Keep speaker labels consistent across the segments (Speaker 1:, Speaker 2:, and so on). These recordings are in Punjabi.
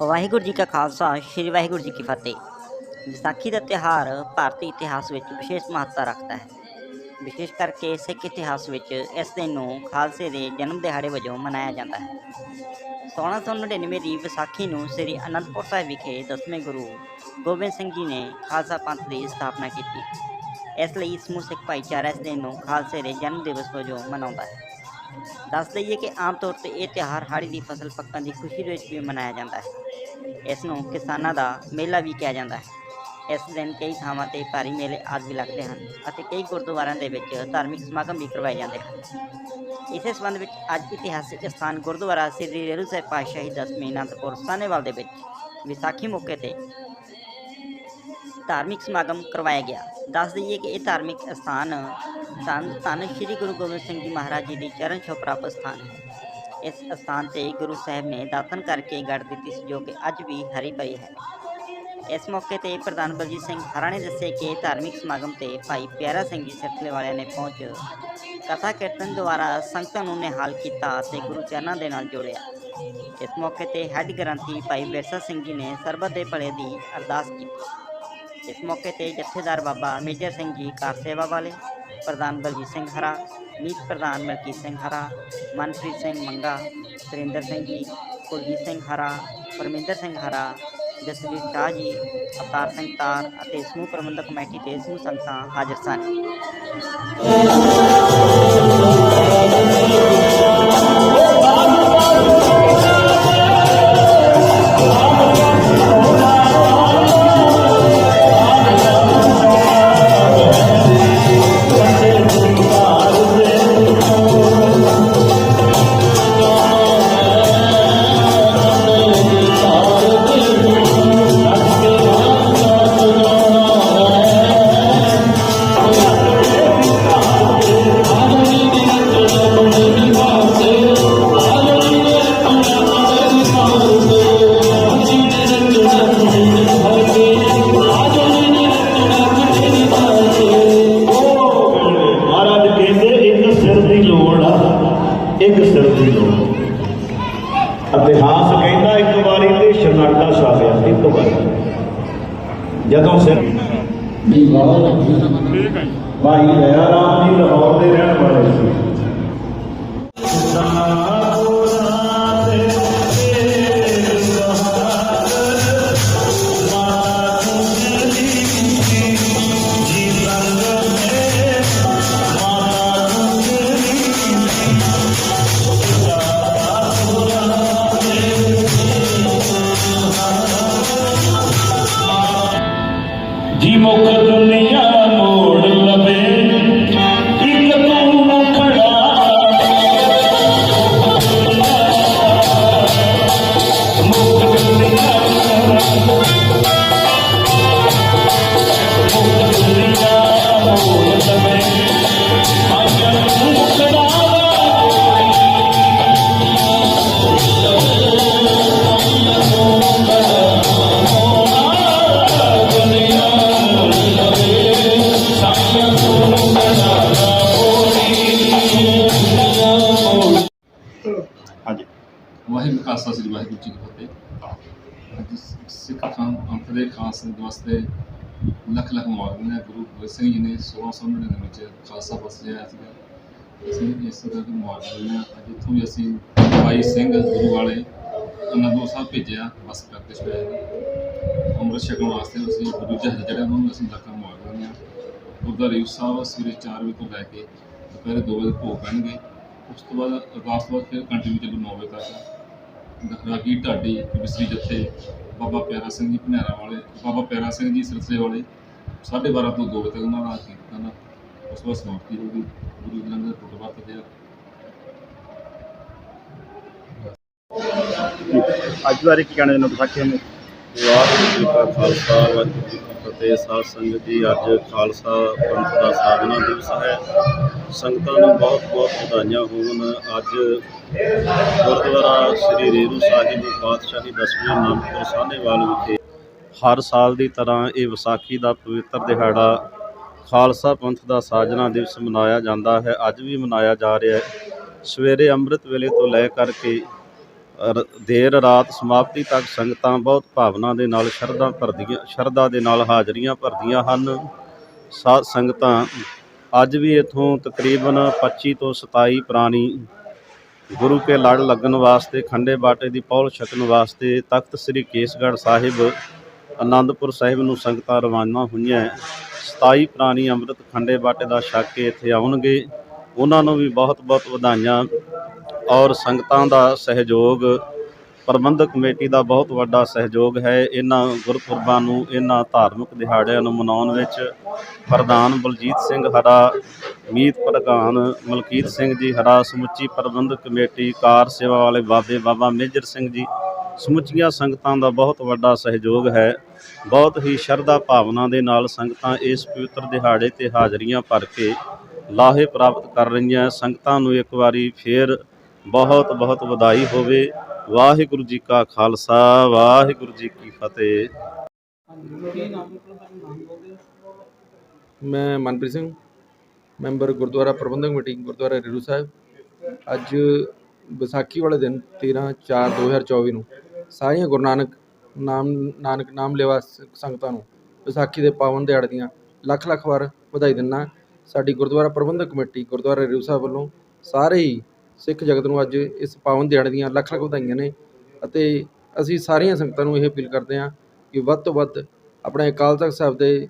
Speaker 1: ਵਾਹਿਗੁਰੂ ਜੀ ਕਾ ਖਾਲਸਾ, ਸ੍ਰੀ ਵਾਹਿਗੁਰੂ ਜੀ ਕੀ ਫਤਿਹ। ਵਿਸਾਖੀ ਦਾ ਤਿਉਹਾਰ ਭਾਰਤੀ ਇਤਿਹਾਸ ਵਿੱਚ ਵਿਸ਼ੇਸ਼ ਮਹੱਤਤਾ ਰੱਖਦਾ ਹੈ। ਵਿਸ਼ੇਸ਼ ਕਰਕੇ ਸਿੱਖ ਇਤਿਹਾਸ ਵਿੱਚ ਇਸ ਦਿਨ ਨੂੰ ਖਾਲਸੇ ਦੇ ਜਨਮ ਦਿਹਾੜੇ ਵਜੋਂ ਮਨਾਇਆ ਜਾਂਦਾ ਹੈ। 1699 ਦੀ ਵਿਸਾਖੀ ਨੂੰ ਸ੍ਰੀ ਅਨੰਦਪੁਰ ਸਾਹਿਬ ਵਿਖੇ ਦਸਵੇਂ ਗੁਰੂ ਗੋਬਿੰਦ ਸਿੰਘ ਜੀ ਨੇ ਖਾਲਸਾ ਪੰਥ ਦੀ ਸਥਾਪਨਾ ਕੀਤੀ। ਇਸ ਲਈ ਸਮੂਹ ਸਿੱਖ ਭਾਈਚਾਰਾ ਇਸ ਦਿਨ ਨੂੰ ਖਾਲਸੇ ਦੇ ਜਨਮ ਦਿਵਸ ਵਜੋਂ ਮਨਾਉਂਦਾ ਹੈ। ਦੱਸ ਦਈਏ ਕਿ ਆਮ ਤੌਰ ਤੇ ਇਹ ਤਿਉਹਾਰ ਹਾੜੀ ਦੀ ਫਸਲ ਪੱਕਣ ਦੀ ਖੁਸ਼ੀ ਵਿੱਚ ਵੀ ਮਨਾਇਆ ਜਾਂਦਾ ਹੈ। ਇਸ ਨੂੰ ਕਿਸਾਨਾਂ ਦਾ ਮੇਲਾ ਵੀ ਕਿਹਾ ਜਾਂਦਾ ਹੈ। ਇਸ ਦਿਨ ਕਈ ਥਾਵਾਂ ਤੇ ਭਾਰੀ ਮੇਲੇ ਆਦਿ ਵੀ ਲੱਗਦੇ ਹਨ ਅਤੇ ਕਈ ਗੁਰਦੁਆਰਿਆਂ ਦੇ ਵਿੱਚ ਧਾਰਮਿਕ ਸਮਾਗਮ ਵੀ ਕਰਵਾਏ ਜਾਂਦੇ ਹਨ। ਇਸੇ ਸੰਬੰਧ ਵਿੱਚ ਅੱਜ ਇਤਿਹਾਸਿਕ ਸਥਾਨ ਗੁਰਦੁਆਰਾ ਸ੍ਰੀ ਰੇਰੂ ਸਾਹਿਬ ਪਾਤਸ਼ਾਹੀ ਦਸਵੀਂ ਅਨੰਦਪੁਰ ਸਾਨੇਵਾਲ ਦੇ ਵਿੱਚ ਵਿਸਾਖੀ ਮੌਕੇ ਤੇ ਧਾਰਮਿਕ ਸਮਾਗਮ ਕਰਵਾਇਆ ਗਿਆ। ਦੱਸ ਦਈਏ ਕਿ ਇਹ ਧਾਰਮਿਕ ਸਥਾਨ ਧੰਨ ਧੰਨ ਸ਼੍ਰੀ ਗੁਰੂ ਗੋਬਿੰਦ ਸਿੰਘ ਜੀ ਮਹਾਰਾਜ ਜੀ ਦੀ ਚਰਨ ਛੋਹ ਪ੍ਰਾਪਤ ਸਥਾਨ ਹੈ। ਇਸ ਸਥਾਨ ਤੇ ਗੁਰੂ ਸਾਹਿਬ ਨੇ ਦਾਤਨ ਕਰਕੇ ਗੜ ਦਿੱਤੀ ਸੀ, ਜੋ ਕਿ ਅੱਜ ਵੀ ਹਰੀ ਭਰੀ ਹੈ। ਇਸ ਮੌਕੇ ਤੇ ਪ੍ਰਧਾਨ ਬਲਜੀਤ ਸਿੰਘ ਹਰਾ ਨੇ ਦੱਸਿਆ ਕਿ ਧਾਰਮਿਕ ਸਮਾਗਮ ਤੇ ਭਾਈ ਪਿਆਰਾ ਸਿੰਘ ਜੀ ਸਿਰਸਲੇ ਵਾਲਿਆਂ ਨੇ ਪਹੁੰਚ ਕਥਾ ਕੀਰਤਨ ਦੁਆਰਾ ਸੰਗਤਾਂ ਨੂੰ ਨਿਹਾਲ ਕੀਤਾ ਤੇ ਗੁਰੂ ਚਰਨਾਂ ਦੇ ਨਾਲ ਜੋੜਿਆ। ਇਸ ਮੌਕੇ ਤੇ ਹੈੱਡ ਗ੍ਰੰਥੀ ਭਾਈ ਵਿਰਸਾ ਸਿੰਘ ਜੀ ਨੇ ਸਰਬਤ ਦੇ ਭਲੇ ਦੀ ਅਰਦਾਸ ਕੀਤੀ। ਇਸ ਮੌਕੇ ਤੇ ਜਥੇਦਾਰ ਬਾਬਾ ਮੇਜਰ ਸਿੰਘ ਜੀ ਕਾਰ ਸੇਵਾ ਵਾਲੇ, ਪ੍ਰਧਾਨ ਬਲਜੀਤ ਸਿੰਘ ਹਰਾ, ਮੀਤ ਪ੍ਰਧਾਨ ਮਲਕੀਤ ਸਿੰਘ ਹਰਾ, ਮਨਪ੍ਰੀਤ ਸਿੰਘ ਮੰਗਾ, ਸੁਰਿੰਦਰ ਸਿੰਘ ਜੀ, ਕੁਲਜੀਤ ਸਿੰਘ ਹਰਾ, ਪਰਮਿੰਦਰ ਸਿੰਘ ਹਰਾ, ਜਸਵੀਰ ਸ਼ਾਹ ਜੀ, ਅਵਤਾਰ ਸਿੰਘ ਤਾਰ ਅਤੇ ਸਮੂਹ ਪ੍ਰਬੰਧਕ ਕਮੇਟੀ ਦੇ ਸਮੂਹ ਸੰਗਤਾਂ ਹਾਜ਼ਰ ਸਨ।
Speaker 2: ਜਦੋਂ ਸਿਰ ਭਾਈ ਦਇਆ
Speaker 3: ਵਾਹਿਗੁਰੂ ਖਾਲਸਾ ਸ੍ਰੀ ਵਾਹਿਗੁਰੂ ਜੀ ਕੀ ਫਤਿਹ। ਅੱਜ ਸਿੱਖ ਖਾਨ ਪੰਥ ਦੇ ਖਾਸ ਸਿੰਘ ਵਾਸਤੇ ਲੱਖ ਲੱਖ ਮੁਬਾਰਕ ਨੇ ਗੁਰੂ ਗੋਬਿੰਦ ਸਿੰਘ ਜੀ ਨੇ 1699 ਵਿੱਚ ਖਾਲਸਾ ਬਸਿਆ ਸੀਗਾ। ਅਸੀਂ ਇਸ ਤਰ੍ਹਾਂ ਦੀ ਮੁਬਾਰਕ ਦਿੰਦੇ ਹਾਂ। ਅੱਜ ਇੱਥੋਂ ਵੀ ਅਸੀਂ ਭਾਈ ਸਿੰਘ ਗੁਰੂ ਵਾਲੇ ਅਨੰਦਪੁਰ ਸਾਹਿਬ ਭੇਜਿਆ, ਬਸ ਕਰਕੇ ਸਪੈਸ਼ਲ ਅੰਮ੍ਰਿਤ ਛਕਣ ਵਾਸਤੇ ਅਸੀਂ ਗੁਰੂ ਜਹਾਜ਼ ਜਿਹੜਾ ਉਹਨਾਂ ਨੂੰ ਅਸੀਂ ਲੱਖਾਂ ਮੁਬਾਰਕ ਦਿੰਦੇ ਹਾਂ। ਗੁਰਦੁਆਰਾ ਰੇਊ ਸਾਹਿਬ ਸਵੇਰੇ 4 ਵਜੇ ਤੋਂ ਲੈ ਕੇ ਦੁਪਹਿਰੇ 2 ਵਜੇ ਭੋਗ ਪੈਣਗੇ। ਉਸ ਤੋਂ ਬਾਅਦ ਅਰਦਾਸ ਤੋਂ ਬਾਅਦ ਫਿਰ ਕੰਟੀਨਿਊ ਚੱਲੂ 9 ਵਜੇ ਤੱਕ। ਰਾਗੀ ਢਾਡੀ, ਬਿਸਰੀ ਜੱਥੇ, ਬਾਬਾ ਪਿਆਰਾ ਸਿੰਘ ਜੀ ਭਨੇਰਾ ਵਾਲੇ, ਬਾਬਾ ਪਿਆਰਾ ਸਿੰਘ ਜੀ ਸਿਲਸਿਲੇ ਵਾਲੇ 12:30 ਤੋਂ 2 ਵਜੇ ਤੱਕ ਉਹਨਾਂ ਦਾ ਕੀਰਤਨ ਉਸ ਤੋਂ ਬਾਅਦ ਸਮਾਪਤੀ ਹੋਊਗੀ ਗੁਰੂ ਲੰਗਰ ਟੁੱਟ ਤੇ
Speaker 4: ਅੱਜ ਬਾਰੇ ਕੀ ਕਹਿਣਾ ਚਾਹੁੰਦੇ ਵਿਸਾਖੀ ਨੂੰ
Speaker 5: ਵਾਹਿਗੁਰੂ ਜੀ ਕਾ ਖਾਲਸਾ, ਵਾਹਿਗੁਰੂ ਜੀ ਕੀ ਫਤਿਹ। ਸਾਧ ਸੰਗਤ ਜੀ, ਅੱਜ ਖਾਲਸਾ ਪੰਥ ਦਾ ਸਾਜਨਾ ਦਿਵਸ ਹੈ। ਸੰਗਤਾਂ ਨੂੰ ਬਹੁਤ ਬਹੁਤ ਵਧਾਈਆਂ ਹੋਣ। ਅੱਜ ਗੁਰਦੁਆਰਾ ਸ੍ਰੀ ਰੇਰੂ ਸਾਹਿਬ ਪਾਤਸ਼ਾਹੀ ਦਸਵੇਂ ਅਨੰਦਪੁਰ ਸਾਹਨੇਵਾਲ ਵਿਖੇ ਹਰ ਸਾਲ ਦੀ ਤਰ੍ਹਾਂ ਇਹ ਵਿਸਾਖੀ ਦਾ ਪਵਿੱਤਰ ਦਿਹਾੜਾ ਖਾਲਸਾ ਪੰਥ ਦਾ ਸਾਜਨਾ ਦਿਵਸ ਮਨਾਇਆ ਜਾਂਦਾ ਹੈ। ਅੱਜ ਵੀ ਮਨਾਇਆ ਜਾ ਰਿਹਾ ਹੈ। ਸਵੇਰੇ ਅੰਮ੍ਰਿਤ ਵੇਲੇ ਤੋਂ ਲੈ ਕਰਕੇ ਦੇਰ ਰਾਤ ਸਮਾਪਤੀ ਤੱਕ ਸੰਗਤਾਂ ਬਹੁਤ ਭਾਵਨਾ ਦੇ ਨਾਲ ਸ਼ਰਧਾ ਭਰਦੀਆਂ, ਸ਼ਰਧਾ ਦੇ ਨਾਲ ਹਾਜ਼ਰੀਆਂ ਭਰਦੀਆਂ ਹਨ। ਸਾਧ ਸੰਗਤਾਂ, ਅੱਜ ਵੀ ਇਥੋਂ ਤਕਰੀਬਨ 25 ਤੋਂ 27 ਪੁਰਾਣੀ ਗੁਰੂ ਕੇ ਲੜ ਲੱਗਣ ਵਾਸਤੇ, ਖੰਡੇ ਬਾਟੇ ਦੀ ਪੌਲ ਛਕਣ ਵਾਸਤੇ ਤਖਤ ਸ੍ਰੀ ਕੇਸਗੜ੍ਹ ਸਾਹਿਬ ਆਨੰਦਪੁਰ ਸਾਹਿਬ ਨੂੰ ਸੰਗਤਾਂ ਰਵਾਨਾ ਹੋਈਆਂ 27 ਪੁਰਾਣੀ ਅੰਮ੍ਰਿਤ ਖੰਡੇ ਬਾਟੇ ਦਾ ਛਕ ਕੇ ਇੱਥੇ ਆਉਣਗੇ। ਉਹਨਾਂ ਨੂੰ ਵੀ ਬਹੁਤ ਬਹੁਤ ਵਧਾਈਆਂ। ਔਰ ਸੰਗਤਾਂ ਦਾ ਸਹਿਯੋਗ, ਪ੍ਰਬੰਧਕ ਕਮੇਟੀ ਦਾ ਬਹੁਤ ਵੱਡਾ ਸਹਿਯੋਗ ਹੈ ਇਹਨਾਂ ਗੁਰਪੁਰਬਾਂ ਨੂੰ, ਇਹਨਾਂ ਧਾਰਮਿਕ ਦਿਹਾੜਿਆਂ ਨੂੰ ਮਨਾਉਣ ਵਿੱਚ। ਪ੍ਰਧਾਨ ਬਲਜੀਤ ਸਿੰਘ ਹਰਾ, ਮੀਤ ਪ੍ਰਧਾਨ ਮਲਕੀਤ ਸਿੰਘ ਜੀ ਹਰਾ, ਸਮੁੱਚੀ ਪ੍ਰਬੰਧਕ ਕਮੇਟੀ, ਕਾਰ ਸੇਵਾ ਵਾਲੇ ਬਾਬੇ ਬਾਬਾ ਮੇਜਰ ਸਿੰਘ ਜੀ। ਸਮੁੱਚੀਆਂ ਸੰਗਤਾਂ ਦਾ ਬਹੁਤ ਵੱਡਾ ਸਹਿਯੋਗ ਹੈ। ਬਹੁਤ ਹੀ ਸ਼ਰਧਾ ਭਾਵਨਾ ਦੇ ਨਾਲ ਸੰਗਤਾਂ ਇਸ ਪਵਿੱਤਰ ਦਿਹਾੜੇ ਤੇ ਹਾਜ਼ਰੀਆਂ ਭਰ ਕੇ ਲਾਹੇ ਪ੍ਰਾਪਤ ਕਰ ਰਹੀਆਂ। ਸੰਗਤਾਂ ਨੂੰ ਇੱਕ ਵਾਰੀ ਫੇਰ ਬਹੁਤ ਬਹੁਤ ਵਧਾਈ ਹੋਵੇ। ਵਾਹਿਗੁਰੂ ਜੀ ਕਾ ਖਾਲਸਾ, ਵਾਹਿਗੁਰੂ ਜੀ ਕੀ ਫਤਿਹ।
Speaker 6: ਮੈਂ ਮਨਪ੍ਰੀਤ ਸਿੰਘ, ਮੈਂਬਰ ਗੁਰਦੁਆਰਾ ਪ੍ਰਬੰਧਕ ਕਮੇਟੀ, ਗੁਰਦੁਆਰਾ ਰੇਰੂ ਸਾਹਿਬ। ਅੱਜ ਵਿਸਾਖੀ ਵਾਲੇ ਦਿਨ 13 4 2024 ਨੂੰ ਸਾਰੀਆਂ ਗੁਰੂ ਨਾਨਕ ਨਾਮ ਨਾਨਕ ਨਾਮ ਲੈਵਾ ਸ- ਸੰਗਤਾਂ ਨੂੰ ਵਿਸਾਖੀ ਦੇ ਪਾਵਨ ਦਿਹਾੜੇ ਦੀਆਂ ਲੱਖ ਲੱਖ ਵਾਰ ਵਧਾਈ ਦਿੰਦਾ। ਸਾਡੀ ਗੁਰਦੁਆਰਾ ਪ੍ਰਬੰਧਕ ਕਮੇਟੀ, ਗੁਰਦੁਆਰਾ ਰੇਰੂ ਸਾਹਿਬ ਵੱਲੋਂ ਸਾਰੇ ਹੀ ਸਿੱਖ ਜਗਤ ਨੂੰ ਅੱਜ ਇਸ ਪਾਵਨ ਦਿਹਾੜੇ ਦੀਆਂ ਲੱਖ ਲੱਖ ਵਧਾਈਆਂ ਨੇ ਅਤੇ ਅਸੀਂ ਸਾਰੀਆਂ ਸੰਗਤਾਂ ਨੂੰ ਇਹ ਅਪੀਲ ਕਰਦੇ ਹਾਂ ਕਿ ਵੱਧ ਤੋਂ ਵੱਧ ਆਪਣੇ ਅਕਾਲ ਤਖਤ ਸਾਹਿਬ ਦੇ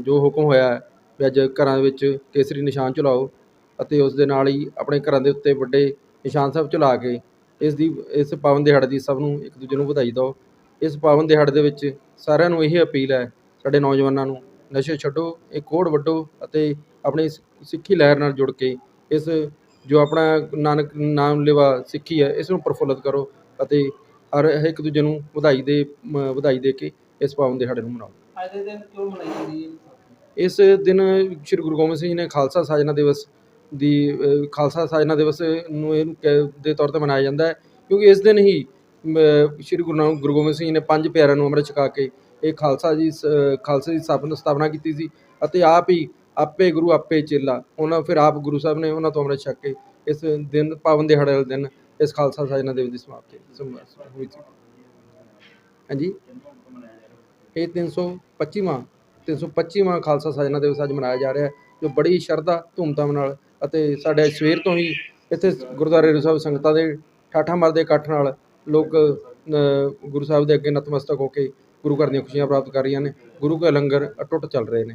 Speaker 6: ਜੋ ਹੁਕਮ ਹੋਇਆ ਵੀ ਅੱਜ ਘਰਾਂ ਵਿੱਚ ਕੇਸਰੀ ਨਿਸ਼ਾਨ ਚਲਾਓ ਅਤੇ ਉਸ ਦੇ ਨਾਲ ਹੀ ਆਪਣੇ ਘਰਾਂ ਦੇ ਉੱਤੇ ਵੱਡੇ ਨਿਸ਼ਾਨ ਸਾਹਿਬ ਚਲਾ ਕੇ ਇਸ ਦੀ, ਇਸ ਪਾਵਨ ਦਿਹਾੜੇ ਦੀ ਸਭ ਨੂੰ ਇੱਕ ਦੂਜੇ ਨੂੰ ਵਧਾਈ ਦਿਓ। ਇਸ ਪਾਵਨ ਦਿਹਾੜੇ ਦੇ ਵਿੱਚ ਸਾਰਿਆਂ ਨੂੰ ਇਹ ਅਪੀਲ ਹੈ, ਸਾਡੇ ਨੌਜਵਾਨਾਂ ਨੂੰ ਨਸ਼ੇ ਛੱਡੋ, ਇਹ ਕੋੜ ਵੱਢੋ ਅਤੇ ਆਪਣੀ ਸ- ਸਿੱਖੀ ਲਹਿਰ ਨਾਲ ਜੁੜ ਕੇ ਇਸ ਜੋ ਆਪਣਾ ਨਾਨਕ ਨਾਮ ਲੈਵਾ ਸਿੱਖੀ ਹੈ ਇਸ ਨੂੰ ਪ੍ਰਫੁੱਲਤ ਕਰੋ ਅਤੇ ਹਰ ਇੱਕ ਦੂਜੇ ਨੂੰ ਵਧਾਈ ਦੇ ਵਧਾਈ ਦੇ ਕੇ ਇਸ ਪਾਵਨ ਦਿਹਾੜੇ ਨੂੰ ਮਨਾਓ।
Speaker 7: ਅੱਜ ਦੇ ਦਿਨ ਕਿਉਂ ਮਨਾਈ ਜਾਂਦੀ ਹੈ?
Speaker 6: ਇਸ ਦਿਨ ਸ੍ਰੀ ਗੁਰੂ ਗੋਬਿੰਦ ਸਿੰਘ ਜੀ ਨੇ ਖਾਲਸਾ ਸਾਜਨਾ ਦਿਵਸ ਦੀ ਖਾਲਸਾ ਸਾਜਨਾ ਦਿਵਸ ਨੂੰ ਇਹਨੂੰ ਦੇ ਤੌਰ ਤੇ ਮਨਾਇਆ ਜਾਂਦਾ ਹੈ ਕਿਉਂਕਿ ਇਸ ਦਿਨ ਹੀ ਸ੍ਰੀ ਗੁਰੂ ਨਾਨਕ ਗੁਰੂ ਗੋਬਿੰਦ ਸਿੰਘ ਜੀ ਨੇ ਪੰਜ ਪਿਆਰਿਆਂ ਨੂੰ ਅੰਮ੍ਰਿਤ ਛਕਾ ਕੇ ਇਹ ਖਾਲਸਾ ਜੀ ਖਾਲਸੇ ਦੀ ਸਥਾਪਨਾ ਕੀਤੀ ਸੀ ਅਤੇ ਆਪ ਹੀ ਆਪੇ ਗੁਰੂ ਆਪੇ ਚੇਲਾ। ਉਹਨਾਂ ਫਿਰ ਆਪ ਗੁਰੂ ਸਾਹਿਬ ਨੇ ਉਹਨਾਂ ਤੋਂ ਅੰਮ੍ਰਿਤ ਛਕ ਕੇ ਇਸ ਦਿਨ ਪਾਵਨ ਦਿਹਾੜੇ ਵਾਲੇ ਦਿਨ ਇਸ ਖਾਲਸਾ ਸਾਜਨਾ ਦਿਵਸ ਦੀ ਸਮਾਪਤੀ ਸਮ- ਹੋਈ ਸੀ। ਹਾਂਜੀ? ਇਹ 325ਵਾਂ 325ਵਾਂ ਖਾਲਸਾ ਸਾਜਨਾ ਦਿਵਸ ਅੱਜ ਮਨਾਇਆ ਜਾ ਰਿਹਾ ਹੈ, ਜੋ ਬੜੀ ਸ਼ਰਧਾ, ਧੂਮਧਾਮ ਨਾਲ ਅਤੇ ਸਾਡੇ ਸਵੇਰ ਤੋਂ ਹੀ ਇੱਥੇ ਗੁਰਦੁਆਰੇ ਰੇਰੂ ਸਾਹਿਬ ਸੰਗਤਾਂ ਦੇ ਠਾਠਾਂ ਮਰਦੇ ਇਕੱਠ ਨਾਲ ਲੋਕ ਗੁਰੂ ਸਾਹਿਬ ਦੇ ਅੱਗੇ ਨਤਮਸਤਕ ਹੋ ਕੇ ਗੁਰੂ ਘਰ ਦੀਆਂ ਖੁਸ਼ੀਆਂ ਪ੍ਰਾਪਤ ਕਰ ਰਹੀਆਂ ਨੇ। ਗੁਰੂ ਘਰ ਲੰਗਰ ਅਟੁੱਟ ਚੱਲ ਰਹੇ ਨੇ।